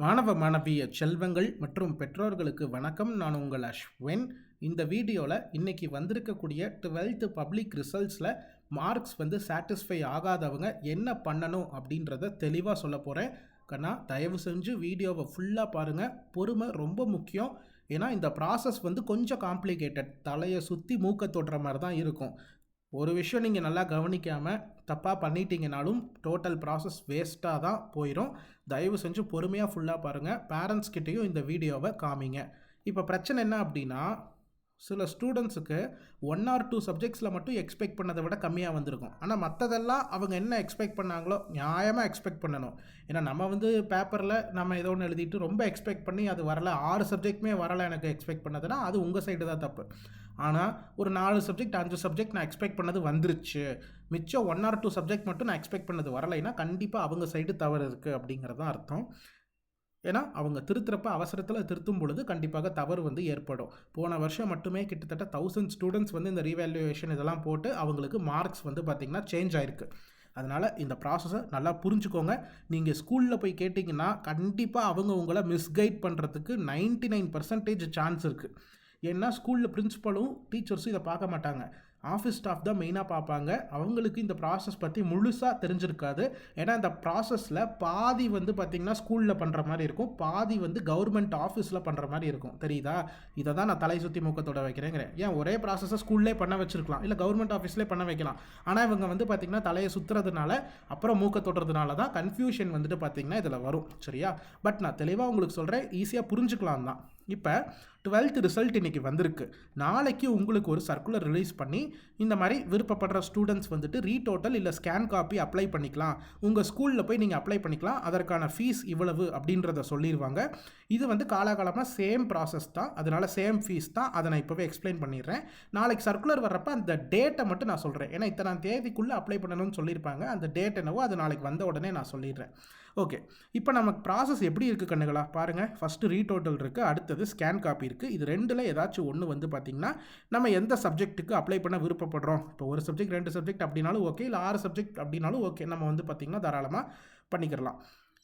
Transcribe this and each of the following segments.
மாணவ மாணவிய செல்வங்கள் மற்றும் பெற்றோர்களுக்கு வணக்கம். நான் உங்கள் அஸ்வின். இந்த வீடியோவில் இன்றைக்கி வந்திருக்கக்கூடிய டுவெல்த்து பப்ளிக் ரிசல்ட்ஸில் மார்க்ஸ் வந்து சாட்டிஸ்ஃபை ஆகாதவங்க என்ன பண்ணணும் அப்படின்றத தெளிவாக சொல்ல போகிறேன் கண்ணா தயவு செஞ்சு வீடியோவை ஃபுல்லாக பாருங்கள் பொறுமை ரொம்ப முக்கியம். ஏன்னா இந்த ப்ராசஸ் வந்து கொஞ்சம் காம்ப்ளிகேட்டட் தலையை சுற்றி மூக்க தொடுற மாதிரி தான் இருக்கும். ஒரு விஷயம் நீங்கள் நல்லா கவனிக்காமல் தப்பாக பண்ணிட்டீங்கனாலும் டோட்டல் ப்ராசஸ் வேஸ்ட்டாக தான் போயிடும் தயவு செஞ்சு பொறுமையாக ஃபுல்லாக பாருங்கள் பேரண்ட்ஸ் கிட்டேயும் இந்த வீடியோவை காமிங்க. இப்போ பிரச்சனை என்ன அப்படின்னா சில ஸ்டூடெண்ட்ஸுக்கு ஒன் ஆர் டூ சப்ஜெக்ட்ஸில் மட்டும் எக்ஸ்பெக்ட் பண்ணதை விட கம்மியாக வந்திருக்கும். ஆனால் மற்றதெல்லாம் அவங்க என்ன எக்ஸ்பெக்ட் பண்ணாங்களோ நியாயமாக எக்ஸ்பெக்ட் பண்ணணும். ஏன்னா நம்ம வந்து பேப்பரில் நம்ம ஏதோ ஒன்று எழுதிட்டு ரொம்ப எக்ஸ்பெக்ட் பண்ணி அது வரல. ஆறு சப்ஜெக்ட்டுமே வரலை எனக்கு எக்ஸ்பெக்ட் பண்ணதுன்னா அது உங்கள் சைடு தான் தப்பு. ஆனால் ஒரு நாலு சப்ஜெக்ட் அஞ்சு சப்ஜெக்ட் நான் எக்ஸ்பெக்ட் பண்ணது வந்துருச்சு. மிச்சம் ஒன் ஆர் டூ சப்ஜெக்ட் மட்டும் நான் எக்ஸ்பெக்ட் பண்ணது வரலைன்னா கண்டிப்பாக அவங்க சைடு தவறு இருக்குது அப்படிங்கிறது தான் அர்த்தம். ஏன்னா அவங்க திருத்துறப்ப அவசரத்தில் திருத்தும் பொழுது கண்டிப்பாக தவறு வந்து ஏற்படும். போன வருஷம் மட்டுமே கிட்டத்தட்ட தௌசண்ட் ஸ்டூடெண்ட்ஸ் வந்து இந்த ரீவேல்யூவேஷன் இதெல்லாம் போட்டு அவங்களுக்கு மார்க்ஸ் வந்து பார்த்திங்கன்னா சேஞ்ச் ஆயிருக்கு. அதனால் இந்த ப்ராசஸை நல்லா புரிஞ்சுக்கோங்க. நீங்கள் ஸ்கூலில் போய் கேட்டிங்கன்னா கண்டிப்பாக அவங்க உங்களை மிஸ்கைட் பண்ணுறதுக்கு நைன்ட்டி நைன் பர்சன்டேஜ் சான்ஸ் இருக்குது ஏன்னா ஸ்கூலில் பிரின்ஸிபலும் டீச்சர்ஸும் இதை பார்க்க மாட்டாங்க. ஆஃபீஸ் ஸ்டாஃப் தான் மெயினாக பார்ப்பாங்க. அவங்களுக்கு இந்த ப்ராசஸ் பற்றி முழுசாக தெரிஞ்சிருக்காது. ஏன்னா இந்த ப்ராசஸில் பாதி வந்து பார்த்திங்கன்னா ஸ்கூலில் பண்ணுற மாதிரி இருக்கும். பாதி வந்து கவர்மெண்ட் ஆஃபீஸில் பண்ணுற மாதிரி இருக்கும். தெரியுதா? இதை தான் நான் தலை சுற்றி மூக்கத்தோட வைக்கிறேங்கிறேன். ஏன்? ஒரே ப்ராசஸை ஸ்கூல்லே பண்ண வச்சிருக்கலாம். இல்லை கவர்மெண்ட் ஆஃபீஸ்லேயே பண்ண வைக்கலாம். ஆனால் இவங்க வந்து பார்த்திங்கன்னா தலையை சுற்றுறதுனால அப்புறம் மூக்க தொடுறதுனால தான் கன்ஃபியூஷன் வந்துட்டு பார்த்திங்கன்னா இதில் வரும். சரியா? பட் நான் தெளிவாக உங்களுக்கு சொல்கிறேன் ஈஸியாக புரிஞ்சுக்கலாம் தான். இப்போ டுவெல்த் ரிசல்ட் இன்றைக்கி வந்திருக்கு. நாளைக்கு உங்களுக்கு ஒரு சர்க்குலர் ரிலீஸ் பண்ணி இந்த மாதிரி விருப்பப்படுற ஸ்டூடெண்ட்ஸ் வந்துட்டு ரீடோட்டல் இல்லை ஸ்கேன் காப்பி அப்ளை பண்ணிக்கலாம். உங்கள் ஸ்கூலில் போய் நீங்கள் அப்ளை பண்ணிக்கலாம். அதற்கான ஃபீஸ் இவ்வளவு அப்படின்றத சொல்லிடுவாங்க இது வந்து காலாகாலமாக சேம் ப்ராசஸ் தான். அதனால் சேம் ஃபீஸ் தான். அதை நான் இப்போவே எக்ஸ்பிளைன் பண்ணிடுறேன். நாளைக்கு சர்க்குலர் வர்றப்ப அந்த டேட்டை மட்டும் நான் சொல்கிறேன் ஏன்னா இத்தனை தேதிக்குள்ளே அப்ளை பண்ணணும்னு சொல்லியிருப்பாங்க. அந்த டேட் என்னவோ அது நாளைக்கு வந்த உடனே நான் சொல்லிடுறேன். ஓகே இப்போ நமக்கு ப்ராசஸ் எப்படி இருக்குது கண்ணுகளா? பாருங்கள் ஃபஸ்ட்டு ரீடோட்டல் இருக்குது அடுத்தது ஸ்கேன் காப்பி இருக்குது இது ரெண்டில் ஏதாச்சும் ஒன்று வந்து பார்த்திங்கன்னா நம்ம எந்த சப்ஜெக்ட்டுக்கு அப்ளை பண்ண விருப்பப்படுறோம்? இப்போ ஒரு சப்ஜெக்ட் ரெண்டு சப்ஜெக்ட் அப்படின்னாலும் ஓகே இல்லை ஆறு சப்ஜெக்ட் அப்படின்னாலும் ஓகே நம்ம வந்து பார்த்திங்கன்னா தாராளமாக பண்ணிக்கிறலாம்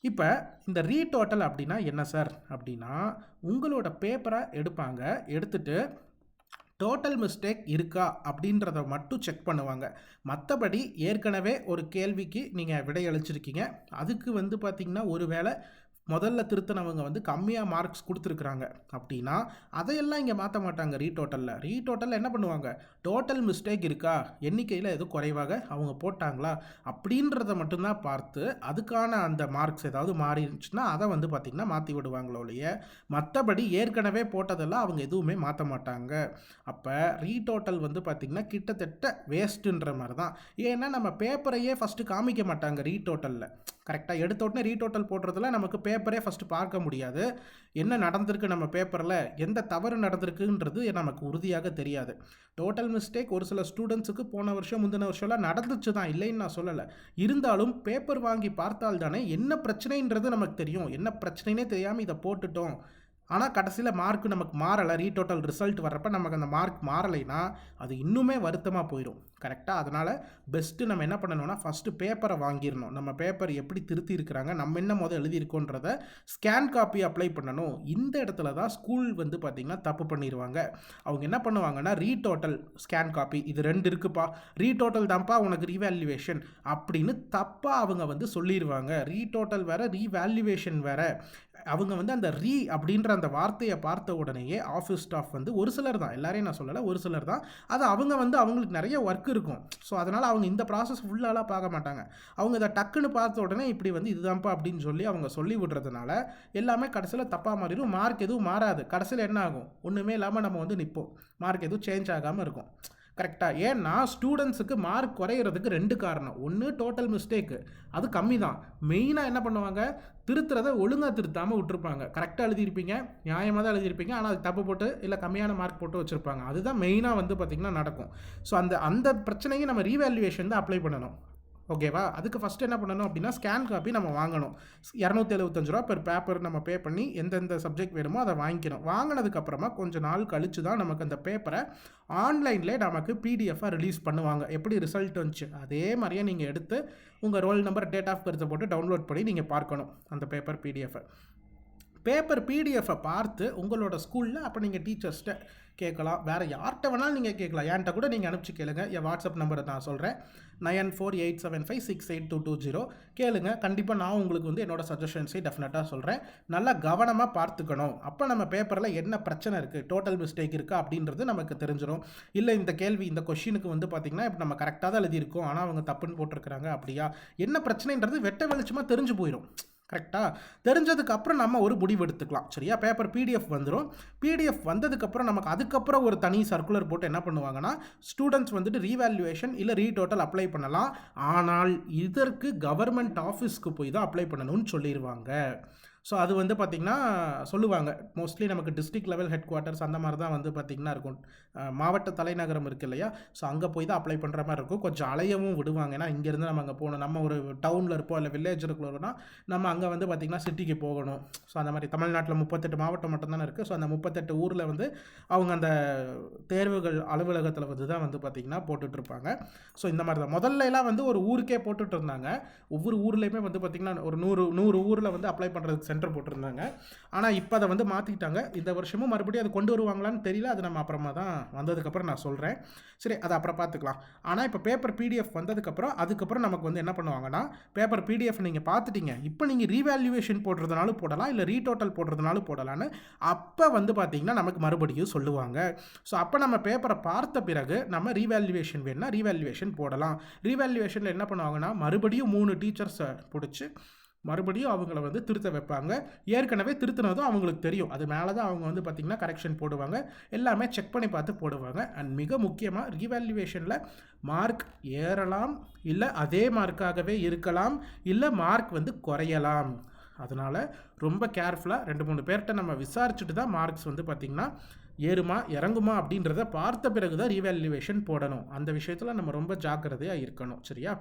இப்போ இந்த ரீடோட்டல் அப்படின்னா என்ன சார் அப்படின்னா உங்களோட பேப்பரை எடுப்பாங்க. எடுத்துட்டு டோட்டல் மிஸ்டேக் இருக்கா அப்படின்றத மட்டும் செக் பண்ணுவாங்க. மற்றபடி ஏற்கனவே ஒரு கேள்விக்கு நீங்கள் விடையளிச்சிருக்கீங்க. அதுக்கு வந்து பார்த்திங்கன்னா ஒரு வேளை முதல்ல திருத்தினவங்க வந்து கம்மியாக மார்க்ஸ் கொடுத்துருக்குறாங்க. அப்படின்னா அதையெல்லாம் இங்கே மாற்ற மாட்டாங்க ரீடோட்டலில் ரீடோட்டலில் என்ன பண்ணுவாங்க? டோட்டல் மிஸ்டேக் இருக்கா? எண்ணிக்கையில் எதுவும் குறைவாக அவங்க போட்டாங்களா? அப்படின்றத மட்டும்தான் பார்த்து அதுக்கான அந்த மார்க்ஸ் ஏதாவது மாறிடுச்சுன்னா அதை வந்து பார்த்திங்கன்னா மாற்றி விடுவாங்களோ ஒழிய மற்றபடி ஏற்கனவே போட்டதெல்லாம் அவங்க எதுவுமே மாற்ற மாட்டாங்க. அப்போ ரீடோட்டல் வந்து பார்த்திங்கன்னா கிட்டத்தட்ட வேஸ்ட்டுன்ற மாதிரி தான் ஏன்னா நம்ம பேப்பரையே ஃபஸ்ட்டு காமிக்க மாட்டாங்க ரீடோட்டலில் கரெக்டாக எடுத்த உடனே ரீடோட்டல் போடுறதுல நமக்கு பேப்பரே ஃபஸ்ட்டு பார்க்க முடியாது. என்ன நடந்திருக்கு நம்ம பேப்பரில் எந்த தவறு நடந்திருக்குன்றது நமக்கு உறுதியாக தெரியாது. டோட்டல் மிஸ்டேக் ஒரு சில ஸ்டூடெண்ட்ஸுக்கு போன வருஷம் முந்தின வருஷம்லாம் நடந்துச்சு தான் இல்லைன்னு நான் சொல்லலை. இருந்தாலும் பேப்பர் வாங்கி பார்த்தால் தானே என்ன பிரச்சனைன்றது நமக்கு தெரியும். என்ன பிரச்சனைனே தெரியாமல் இதை போட்டுட்டோம். ஆனால் கடைசியில் மார்க் நமக்கு மாறலை ரீடோட்டல் ரிசல்ட் வர்றப்ப நமக்கு அந்த மார்க் மாறலைன்னா அது இன்னுமே வருத்தமாக போயிடும் கரெக்டாக அதனால் பெஸ்ட்டு நம்ம என்ன பண்ணணும்னா ஃபஸ்ட்டு பேப்பரை வாங்கிடணும். நம்ம பேப்பர் எப்படி திருத்தி இருக்கிறாங்க நம்ம என்ன முதல் எழுதியிருக்கோன்றத ஸ்கேன் காப்பி அப்ளை பண்ணணும். இந்த இடத்துல தான் ஸ்கூல் வந்து பார்த்திங்கன்னா தப்பு பண்ணிடுவாங்க அவங்க என்ன பண்ணுவாங்கன்னா ரீடோட்டல் ஸ்கேன் காப்பி இது ரெண்டு இருக்குப்பா. ரீடோட்டல் தான்ப்பா உனக்கு ரீவேல்யூவேஷன் அப்படின்னு தப்பாக அவங்க வந்து சொல்லிடுவாங்க ரீடோட்டல் வேறு ரீவேல்யூவேஷன் வேறு. அவங்க வந்து அந்த ரீ அப்படின்ற அந்த வார்த்தையை பார்த்த உடனேயே ஆஃபீஸ் ஸ்டாஃப் வந்து ஒரு சிலர் தான் எல்லாரையும் நான் சொல்லலை ஒரு சிலர் தான் அது அவங்க வந்து அவங்களுக்கு நிறைய ஒர்க் இருக்கும். ஸோ அதனால் அவங்க இந்த ப்ராசஸ் ஃபுல்லாலாம் பார்க்க மாட்டாங்க. அவங்க இதை டக்குன்னு பார்த்த உடனே இப்படி வந்து இதுதான்ப்பா அப்படின்னு சொல்லி அவங்க சொல்லி விடுறதுனால எல்லாமே கடைசியில் தப்பாக மாறிடும். மார்க் எதுவும் மாறாது. கடைசியில் என்ன ஆகும்? ஒன்றுமே இல்லாமல் நம்ம வந்து நிற்போம் மார்க் எதுவும் சேஞ்ச் ஆகாமல் இருக்கும். கரெக்டாக ஏன்னா ஸ்டூடெண்ட்ஸுக்கு மார்க் குறையிறதுக்கு ரெண்டு காரணம். ஒன்று டோட்டல் மிஸ்டேக்கு அது கம்மி தான் மெயினாக என்ன பண்ணுவாங்க? திருத்துறதை ஒழுங்காக திருத்தாமல் விட்டுருப்பாங்க. கரெக்டாக எழுதியிருப்பீங்க நியாயமாக தான் எழுதியிருப்பீங்க. ஆனால் அது தப்பு போட்டு இல்லை கம்மியான மார்க் போட்டு வச்சுருப்பாங்க. அதுதான் மெயினாக வந்து பார்த்திங்கன்னா நடக்கும். ஸோ அந்த அந்த பிரச்சனையை நம்ம ரீவேல்யூவேஷன் தான் அப்ளை பண்ணணும். ஓகேவா? அதுக்கு ஃபஸ்ட்டு என்ன பண்ணணும் அப்படின்னா ஸ்கேன் காப்பி நம்ம வாங்கணும். இரநூத்தி எழுபத்தஞ்சு ரூபா பெர் பேப்பர் நம்ம பே பண்ணி எந்தெந்த சப்ஜெக்ட் வேணுமோ அதை வாங்கிக்கணும். வாங்கினதுக்கப்புறமா கொஞ்சம் நாள் கழித்து தான் நமக்கு அந்த பேப்பரை ஆன்லைனில் நமக்கு பிடிஎஃபாக ரிலீஸ் பண்ணுவாங்க. எப்படி ரிசல்ட் வந்துச்சு? அதே மாதிரியே நீங்கள் எடுத்து உங்கள் ரோல் நம்பர் டேட் ஆஃப் பர்த்தை போட்டு டவுன்லோட் பண்ணி நீங்கள் பார்க்கணும் அந்த பேப்பர் பிடிஎஃபை பேப்பர் பிடிஎஃப்பை பார்த்து உங்களோட ஸ்கூலில் அப்போ நீங்கள் டீச்சர்ஸ்கிட்ட கேட்கலாம். வேறு யார்கிட்ட வேணாலும் நீங்கள் கேட்கலாம். என்கிட்ட கூட நீங்கள் அனுப்பிச்சு கேளுங்க. என் வாட்ஸ்அப் நம்பரை நான் சொல்கிறேன் nine four eight seven five six eight two two zero. கேளுங்க. கண்டிப்பாக நான் உங்களுக்கு வந்து என்னோட சஜஷன்ஸை டெஃபினட்டாக சொல்கிறேன் நல்லா கவனமாக பார்த்துக்கணும். அப்போ நம்ம பேப்பரில் என்ன பிரச்சனை இருக்குது டோட்டல் மிஸ்டேக் இருக்கா? அப்படின்றது நமக்கு தெரிஞ்சிடும் இல்லை இந்த கேள்வி இந்த கொஷினுக்கு வந்து பார்த்திங்கன்னா இப்போ நம்ம கரெக்டாக தான் எழுதியிருக்கோம். ஆனால் அவங்க தப்புன்னு போட்டிருக்கிறாங்க. அப்படியா? என்ன பிரச்சனைன்றது வெட்ட வெளிச்சமாக தெரிஞ்சு போயிடும் கரெக்டாக தெரிஞ்சதுக்கு அப்புறம் நம்ம ஒரு முடிவு எடுத்துக்கலாம். சரியா? பேப்பர் பிடிஎஃப் வந்துடும் பிடிஎஃப் வந்ததுக்கப்புறம் நமக்கு அதுக்கப்புறம் ஒரு தனி சர்க்குலர் போட்டு என்ன பண்ணுவாங்கன்னா ஸ்டூடெண்ட்ஸ் வந்துட்டு ரீவேல்யூவேஷன் இல்லை ரீடோட்டல் அப்ளை பண்ணலாம். ஆனால் இதற்கு கவர்மெண்ட் ஆஃபீஸ்க்கு போய் தான் அப்ளை பண்ணணும்னு சொல்லிடுவாங்க ஸோ அது வந்து பார்த்திங்கன்னா சொல்லுவாங்க. மோஸ்ட்லி நமக்கு டிஸ்ட்ரிக்ட் லெவல் ஹெட் குவார்ட்டர்ஸ் அந்த மாதிரி தான் வந்து பார்த்திங்கன்னா இருக்கும். மாவட்ட தலைநகரம் இருக்குது இல்லையா? ஸோ அங்கே போய் தான் அப்ளை பண்ணுற மாதிரி இருக்கும். கொஞ்சம் அலையவும் விடுவாங்க. ஏன்னா இங்கேருந்து நம்ம அங்கே போகணும். நம்ம ஒரு டவுனில் இருப்போம் இல்லை வில்லேஜ் இருக்கிறோம்னா நம்ம அங்கே வந்து பார்த்திங்கன்னா சிட்டிக்கு போகணும். ஸோ அந்த மாதிரி தமிழ்நாட்டில் முப்பத்தெட்டு மாவட்டம் மட்டும்தானே இருக்குது ஸோ அந்த முப்பத்தெட்டு ஊரில் வந்து அவங்க அந்த தேர்வுகள் அலுவலகத்தில் வந்து தான் வந்து பார்த்திங்கன்னா போட்டுட்ருப்பாங்க. ஸோ இந்த மாதிரி தான். முதல்ல எல்லாம் வந்து ஒரு ஊருக்கே போட்டுட்டு இருந்தாங்க ஒவ்வொரு ஊர்லேயுமே வந்து பார்த்திங்கன்னா ஒரு நூறு நூறு ஊரில் வந்து அப்ளை பண்ணுறதுக்கு சென்டர் போட்டிருந்தாங்க. ஆனால் இப்போ அதை வந்து மாற்றிட்டாங்க இந்த வருஷமும் மறுபடியும் அதை கொண்டு வருவாங்களான்னு தெரியல. அது நம்ம அப்புறமா தான் வந்ததுக்கப்புறம் நான் சொல்கிறேன் சரி அதை அப்புறம் பார்த்துக்கலாம். ஆனால் இப்போ பேப்பர் பிடிஎஃப் வந்ததுக்கப்புறம் அதுக்கப்புறம் நமக்கு வந்து என்ன பண்ணுவாங்கன்னா பேப்பர் பிடிஎஃப் நீங்கள் பார்த்துட்டீங்க. இப்போ நீங்கள் ரீவேல்யூவேஷன் போடுறதுனாலும் போடலாம் இல்லை ரீடோட்டல் போடுறதுனாலும் போடலான்னு அப்போ வந்து பார்த்தீங்கன்னா நமக்கு மறுபடியும் சொல்லுவாங்க. ஸோ அப்போ நம்ம பேப்பரை பார்த்த பிறகு நம்ம ரீவேல்யூவேஷன் வேணும்னா ரீவேல்யூவேஷன் போடலாம். ரீவேல்யூவேஷனில் என்ன பண்ணுவாங்கன்னா மறுபடியும் மூணு டீச்சர்ஸை பிடிச்சி மறுபடியும் அவங்கள வந்து திருத்த வைப்பாங்க. ஏற்கனவே திருத்தினதும் அவங்களுக்கு தெரியும். அது மேலே தான் அவங்க வந்து பார்த்திங்கன்னா கரெக்ஷன் போடுவாங்க. எல்லாமே செக் பண்ணி பார்த்து போடுவாங்க. அண்ட் மிக முக்கியமாக ரீவேல்யூவேஷனில் மார்க் ஏறலாம் இல்லை அதே மார்க்காகவே இருக்கலாம் இல்லை மார்க் வந்து குறையலாம். அதனால் ரொம்ப கேர்ஃபுல்லாக ரெண்டு மூணு பேர்கிட்ட நம்ம விசாரிச்சுட்டு தான் மார்க்ஸ் வந்து பார்த்திங்கன்னா ஏறுமா இறங்குமா அப்படின்றத பார்த்த பிறகு தான் ரீவேல்யூவேஷன் போடணும். அந்த விஷயத்தில் நம்ம ரொம்ப ஜாக்கிரதையாக இருக்கணும். சரியா?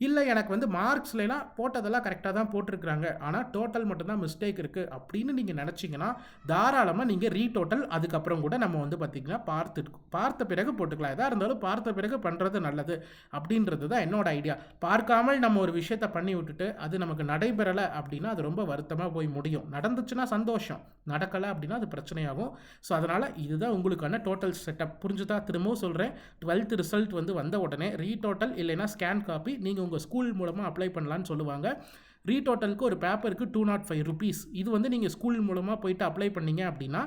இல்லை எனக்கு வந்து மார்க்ஸ்லாம் போட்டதெல்லாம் கரெக்டாக தான் போட்டிருக்கிறாங்க. ஆனால் டோட்டல் மட்டும்தான் மிஸ்டேக் இருக்குது அப்படின்னு நீங்கள் நினச்சிங்கன்னா தாராளமாக நீங்கள் ரீடோட்டல் அதுக்கப்புறம் கூட நம்ம வந்து பார்த்திங்கன்னா பார்த்து பார்த்த பிறகு போட்டுக்கலாம். எதாக இருந்தாலும் பார்த்த பிறகு பண்ணுறது நல்லது அப்படின்றது தான் என்னோட ஐடியா பார்க்காமல் நம்ம ஒரு விஷயத்தை பண்ணி விட்டுட்டு அது நமக்கு நடைபெறலை அப்படின்னா அது ரொம்ப வருத்தமாக போய் முடியும். நடந்துச்சுன்னா சந்தோஷம். நடக்கலை அப்படின்னா அது பிரச்சனையாகும். ஸோ அதனால் இதுதான் உங்களுக்கான டோட்டல் செட்டப் புரிஞ்சுதா? திரும்பவும் சொல்கிறேன் டுவெல்த் ரிசல்ட் வந்து வந்த உடனே ரீடோட்டல் இல்லைன்னா ஸ்கேன் காப்பி நீங்கள் உங்கள் ஸ்கூல் மூலமாக அப்ளை பண்ணலான்னு சொல்லுவாங்க. ரீடோட்டலுக்கு ஒரு பேப்பருக்கு டூ நாட் ஃபைவ் ருபீஸ் இது வந்து நீங்கள் ஸ்கூல் மூலமாக போயிட்டு அப்ளை பண்ணீங்க அப்படின்னா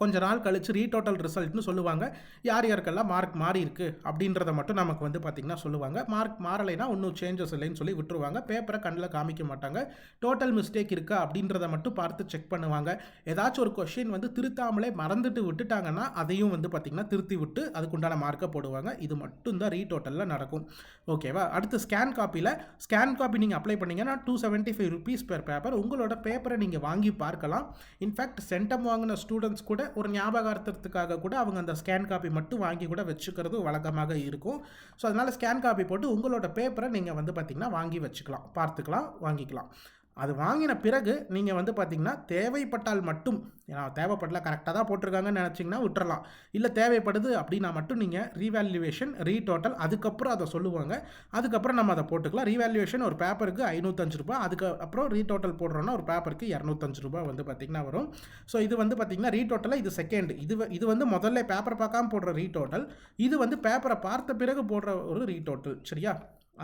கொஞ்ச நாள் கழிச்சு ரீடோட்டல் ரிசல்ட்னு சொல்லுவாங்க. யார் யாருக்கெல்லாம் மார்க் மாறி இருக்கு அப்படின்றத மட்டும் நமக்கு வந்து பார்த்திங்கன்னா சொல்லுவாங்க. மார்க் மாறலைன்னா ஒன்றும் சேஞ்சஸ் இல்லைன்னு சொல்லி விட்டுருவாங்க. பேப்பரை கண்ணில் காமிக்க மாட்டாங்க. டோட்டல் மிஸ்டேக் இருக்கா அப்படின்றத மட்டும் பார்த்து செக் பண்ணுவாங்க. ஏதாச்சும் ஒரு கொஷின் வந்து திருத்தாமலே மறந்துட்டு விட்டுட்டாங்கன்னா அதையும் வந்து பார்த்திங்கன்னா திருத்தி விட்டு அதுக்குண்டான மார்க்கை போடுவாங்க. இது மட்டும்தான் ரீடோட்டலில் நடக்கும். ஓகேவா அடுத்து ஸ்கேன் காப்பியில் ஸ்கேன் காப்பி நீங்கள் அப்ளை பண்ணீங்கன்னா two seventy five rupees per paper உங்களோட பேப்பரை நீங்கள் வாங்கி பார்க்கலாம். இன்ஃபேக்ட் சென்டம் வாங்கின ஸ்டூடெண்ட்ஸ் கூட ஒரு ஞாபகார்த்தத்துக்காக கூட அவங்க அந்த ஸ்கேன் காப்பி மட்டும் வாங்கி கூட வச்சுக்கிறது வழக்கமாக இருக்கும். ஸோ அதனால் ஸ்கேன் காப்பி போட்டு உங்களோட பேப்பரை நீங்கள் வந்து பார்த்திங்கன்னா வாங்கி வச்சுக்கலாம் பார்த்துக்கலாம் வாங்கிக்கலாம். அது வாங்கின பிறகு நீங்கள் வந்து பார்த்தீங்கன்னா தேவைப்பட்டால் மட்டும் ஏன்னா தேவைப்படல கரெக்டாக தான் போட்டிருக்காங்கன்னு நினச்சிங்கன்னா விட்டுறலாம். இல்லை தேவைப்படுது அப்படின்னா மட்டும் நீங்கள் ரீவேல்யூவேஷன் ரீடோட்டல் அதுக்கப்புறம் அதை சொல்லுவாங்க. அதுக்கப்புறம் நம்ம அதை போட்டுக்கலாம். ரீவேல்யூவேஷன் ஒரு பேப்பருக்கு ஐநூற்றஞ்சு ரூபாய் அதுக்கு அப்புறம் ரீடோட்டல் போடுறோன்னா ஒரு பேப்பருக்கு இரநூத்தஞ்சு ரூபாய் வந்து பார்த்திங்கன்னா வரும். ஸோ இது வந்து பார்த்திங்கன்னா ரீடோட்டலாக இது செகண்ட் இது இது வந்து முதல்ல பேப்பர் பார்க்காம போடுற ரீடோட்டல் இது வந்து பேப்பரை பார்த்த பிறகு போடுற ஒரு ரீடோட்டல் சரியா?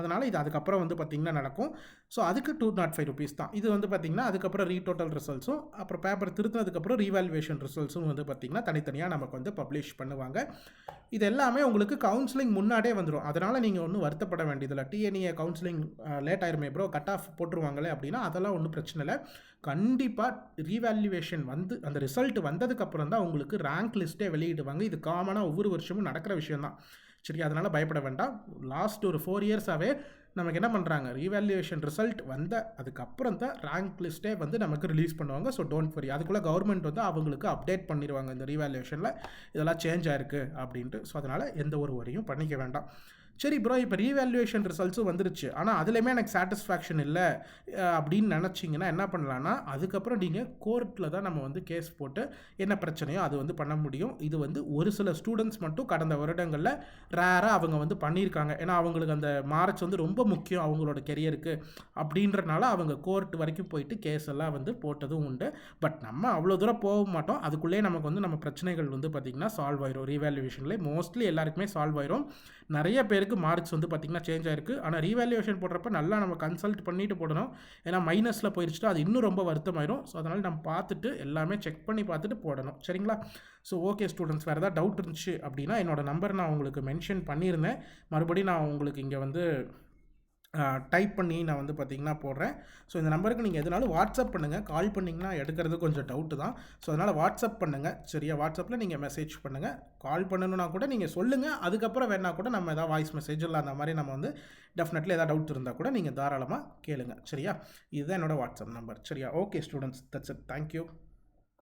அதனால் இது அதுக்கப்புறம் வந்து பார்த்திங்கன்னா நடக்கும். ஸோ அதுக்கு டூ நாட் ஃபைவ் ருபீஸ் தான். இது வந்து பார்த்திங்கன்னா அதுக்கப்புறம் ரீடோட்டல் ரிசல்ட்ஸும் அப்புறம் பேப்பர் திருத்தினதுக்கப்புறம் ரீவால்யூவேஷன் ரிசல்ட்ஸும் வந்து பார்த்திங்கன்னா தனித்தனியாக நமக்கு வந்து பப்ளிஷ் பண்ணுவாங்க. இது எல்லாமே உங்களுக்கு கவுன்சிலிங் முன்னாடியே வந்துடும் அதனால் நீங்கள் ஒன்றும் வருத்தப்பட வேண்டியதில்லை. டிஎன்ஏ கவுன்சிலிங் லேட் ஆயிருமே ப்ரோ கட் ஆஃப் போட்டுருவாங்களே அப்படின்னா அதெல்லாம் ஒன்றும் பிரச்சனை இல்லை. கண்டிப்பாக ரீவேல்யூவேஷன் வந்து அந்த ரிசல்ட் வந்ததுக்கப்புறம் தான் உங்களுக்கு ரேங்க் லிஸ்ட்டே வெளியிடுவாங்க. இது காமனாக ஒவ்வொரு வருஷமும் நடக்கிற விஷயம் தான் சரி அதனால் பயப்பட வேண்டாம். லாஸ்ட் ஒரு ஃபோர் இயர்ஸாகவே நமக்கு என்ன பண்ணுறாங்க ரீவேல்யூவேஷன் ரிசல்ட் வந்த அதுக்கப்புறம் தான் ரேங்க் லிஸ்ட்டே வந்து நமக்கு ரிலீஸ் பண்ணுவாங்க. ஸோ டோன்ட் வரி அதுக்குள்ளே கவர்மெண்ட் வந்து அவங்களுக்கு அப்டேட் பண்ணிடுவாங்க இந்த ரீவேல்யூவேஷனில் இதெல்லாம் சேஞ்ச் ஆயிருக்கு அப்படின்ட்டு. ஸோ அதனால் எந்த ஒரு வரியும் பண்ணிக்க வேண்டாம். சரி ப்ரோ இப்போ ரீவேல்யூவேஷன் ரிசல்ட்ஸும் வந்துருச்சு. ஆனால் அதுலேயுமே எனக்கு சாட்டிஸ்ஃபேக்ஷன் இல்லை அப்படின்னு நினச்சிங்கன்னா என்ன பண்ணலான்னா அதுக்கப்புறம் நீங்கள் கோர்ட்டில் தான் நம்ம வந்து கேஸ் போட்டு என்ன பிரச்சனையோ அது வந்து பண்ண முடியும். இது வந்து ஒரு சில ஸ்டூடெண்ட்ஸ் மட்டும் கடந்த வருடங்களில் ரேராக அவங்க வந்து பண்ணியிருக்காங்க. ஏன்னா அவங்களுக்கு அந்த மார்ச் வந்து ரொம்ப முக்கியம் அவங்களோட கெரியருக்கு அப்படின்றனால அவங்க கோர்ட் வரைக்கும் போயிட்டு கேஸ் எல்லாம் வந்து போட்டதும் உண்டு. பட் நம்ம அவ்வளோ தூரம் போக மாட்டோம். அதுக்குள்ளேயே நமக்கு வந்து நம்ம பிரச்சனைகள் வந்து பார்த்திங்கன்னா சால்வ் ஆயிரும். ரீவேல்யூவேஷனில் மோஸ்ட்லி எல்லாருக்குமே சால்வ் ஆயிரும். நிறைய பேர் பேருக்கு மார்க்ஸ் வந்து பார்த்திங்கன்னா சேஞ்ச் ஆயிருக்கு. ஆனால் ரீவேல்யூவேஷன் போடுறப்ப நல்லா நம்ம கன்சல்ட் பண்ணிட்டு போடணும். ஏன்னா மைனஸில் போயிடுச்சுட்டு அது இன்னும் ரொம்ப வருத்தமாயிரும். ஸோ அதனால் நம்ம பார்த்துட்டு எல்லாமே செக் பண்ணி பார்த்துட்டு போடணும். சரிங்களா? ஸோ ஓகே ஸ்டூடெண்ட்ஸ் வேறு ஏதாவது டவுட் இருந்துச்சு அப்படின்னா என்னோடய நம்பர் நான் உங்களுக்கு மென்ஷன் பண்ணியிருந்தேன். மறுபடியும் நான் உங்களுக்கு இங்கே வந்து டைப் பண்ணி நான் வந்து பார்த்தீங்கன்னா போடுறேன். ஸோ இந்த நம்பருக்கு நீங்கள் எதுனாலும் வாட்ஸ்அப் பண்ணுங்கள் கால் பண்ணிங்கன்னா எடுக்கிறது கொஞ்சம் டவுட்டு தான். ஸோ அதனால் வாட்ஸ்அப் பண்ணுங்கள் சரியா வாட்ஸ்அப்பில் நீங்கள் மெசேஜ் பண்ணுங்கள் கால் பண்ணணுன்னா கூட நீங்கள் சொல்லுங்கள் அதுக்கப்புறம் வேணால் கூட நம்ம எதாவது வாய்ஸ் மெசேஜ் இல்லை அந்த மாதிரி நம்ம வந்து டெஃபினெட்லி எதாவது டவுட் இருந்தால் கூட நீங்கள் தாராளமாக கேளுங்க. சரியா? இதுதான் என்னோடய வாட்ஸ்அப் நம்பர் சரியா? Okay students that's it thank you